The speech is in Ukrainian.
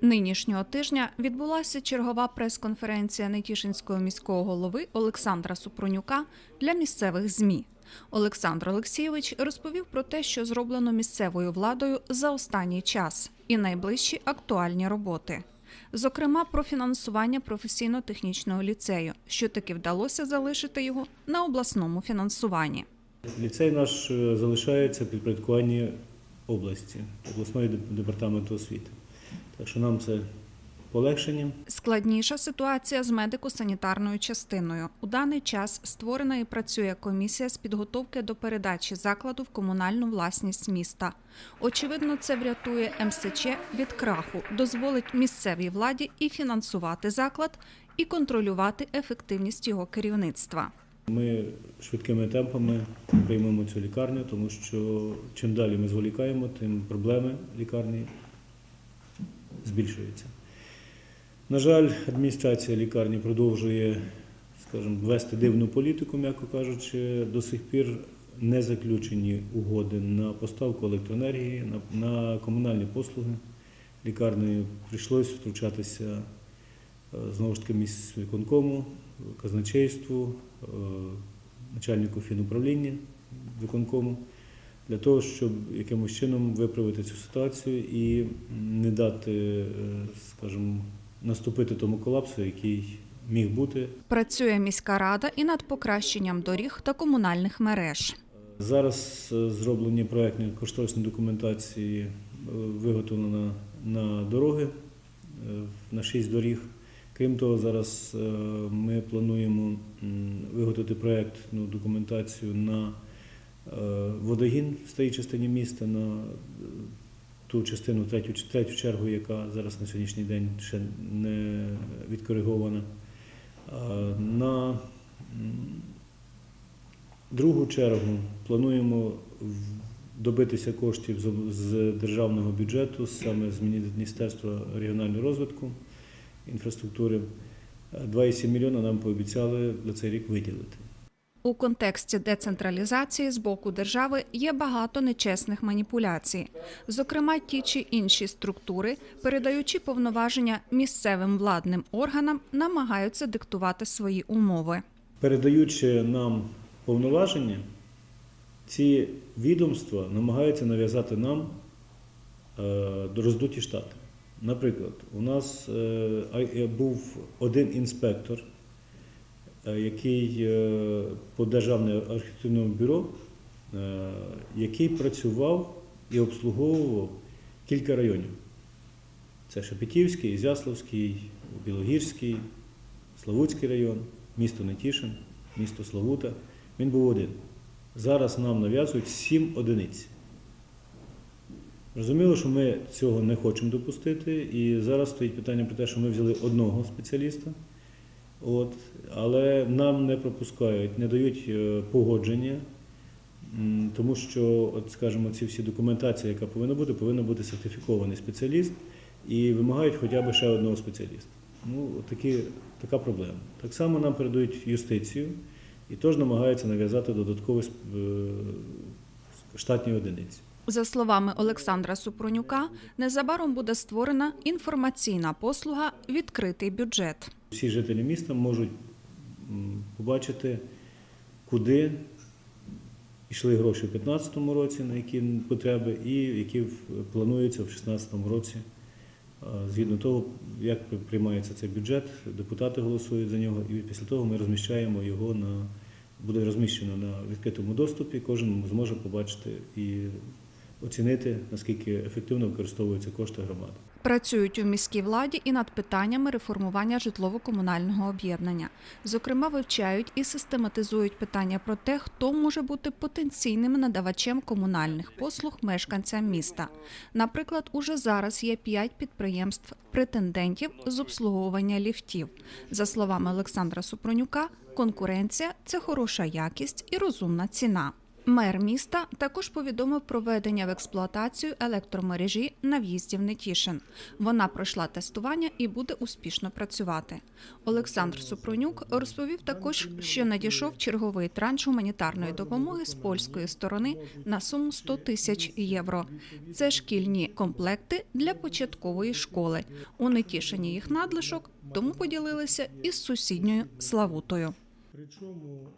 Нинішнього тижня відбулася чергова прес-конференція Нетішинського міського голови Олександра Супронюка для місцевих ЗМІ. Олександр Олексійович розповів про те, що зроблено місцевою владою за останній час і найближчі актуальні роботи. Зокрема, про фінансування професійно-технічного ліцею, що таки вдалося залишити його на обласному фінансуванні. Ліцей наш е, залишається підпорядкуванні області, обласної департаменту освіти. Так що нам це полегшення. Складніша ситуація з медико-санітарною частиною. У даний час створена і працює комісія з підготовки до передачі закладу в комунальну власність міста. Очевидно, це врятує МСЧ від краху, дозволить місцевій владі і фінансувати заклад, і контролювати ефективність його керівництва. Ми швидкими темпами приймемо цю лікарню, тому що чим далі ми зволікаємо, тим проблеми лікарні збільшуються. На жаль, адміністрація лікарні продовжує, скажімо, вести дивну політику, м'яко кажучи, до сих пір не заключені угоди на поставку електроенергії, на, на комунальні послуги. Лікарнею прийшлося втручатися е, знову ж таки міськвиконкому, казначейству, е, начальнику фінуправління виконкому для того, щоб якимось чином виправити цю ситуацію і не дати, е, скажімо, наступити тому колапсу, який міг бути. Працює міська рада і над покращенням доріг та комунальних мереж. Зараз е, зроблені проектні кошторисні документації, е, виготовлено на дороги, на шість доріг. Крім того, зараз ми плануємо виготовити проектну документацію на водогін в старій частині міста, на е, ту частину, третю, третю чергу, яка зараз на сьогоднішній день ще не відкоригована. На Другу чергу плануємо добитися коштів з- державного бюджету, саме з Міністерства регіонального розвитку інфраструктури. Е, 2,7 мільйона нам пообіцяли на цей рік виділити. У контексті децентралізації з боку держави є багато нечесних маніпуляцій. Зокрема, ті чи інші структури, передаючи повноваження місцевим владним органам, намагаються диктувати свої умови. Передаючи нам повноваження, ці відомства намагаються нав'язати нам е, роздуті штати. Наприклад, у нас е, е, був один інспектор, який е, по Державному архітектурному бюро, е, який працював і обслуговував кілька районів. Це Шепетівський, Ізяславський, Білогірський, Славутський район, місто Нетішин, місто Славута. Він був один. Зараз нам нав'язують сім одиниць. Зрозуміло, що ми цього не хочемо допустити, і зараз стоїть питання про те, що ми взяли одного спеціаліста, от, але нам не пропускають, не дають е, погодження, тому що, от, скажімо, ці всі документації, яка повинна бути, повинен бути сертифікований спеціаліст і вимагають хоча б ще одного спеціаліста. Ну, такі, така проблема. Так само нам передають юстицію і теж намагаються нав'язати додаткові е, штатні одиниці. За словами Олександра Супронюка, незабаром буде створена інформаційна послуга Відкритий бюджет. Всі жителі міста можуть побачити, куди йшли гроші у 2015 році, на які потреби, і які плануються в 2016 році. Згідно того, як приймається цей бюджет, депутати голосують за нього, і після того ми розміщаємо його на буде розміщено на відкритому доступі. Кожен зможе побачити і оцінити, наскільки ефективно використовуються кошти громади. Працюють у міській владі і над питаннями реформування житлово-комунального об'єднання. Зокрема, вивчають і систематизують питання про те, хто може бути потенційним надавачем комунальних послуг мешканцям міста. Наприклад, уже зараз є п'ять підприємств претендентів з обслуговування ліфтів. За словами Олександра Супронюка, конкуренція це хороша якість і розумна ціна. Мер міста також повідомив про введення в експлуатацію електромережі на в'їзді в Нетішин. Вона пройшла тестування і буде успішно працювати. Олександр Супронюк розповів також, що надійшов черговий транш гуманітарної допомоги з польської сторони на суму 100 тисяч євро. Це шкільні комплекти для початкової школи. У Нетішині їх надлишок, тому поділилися із сусідньою Славутою. Причому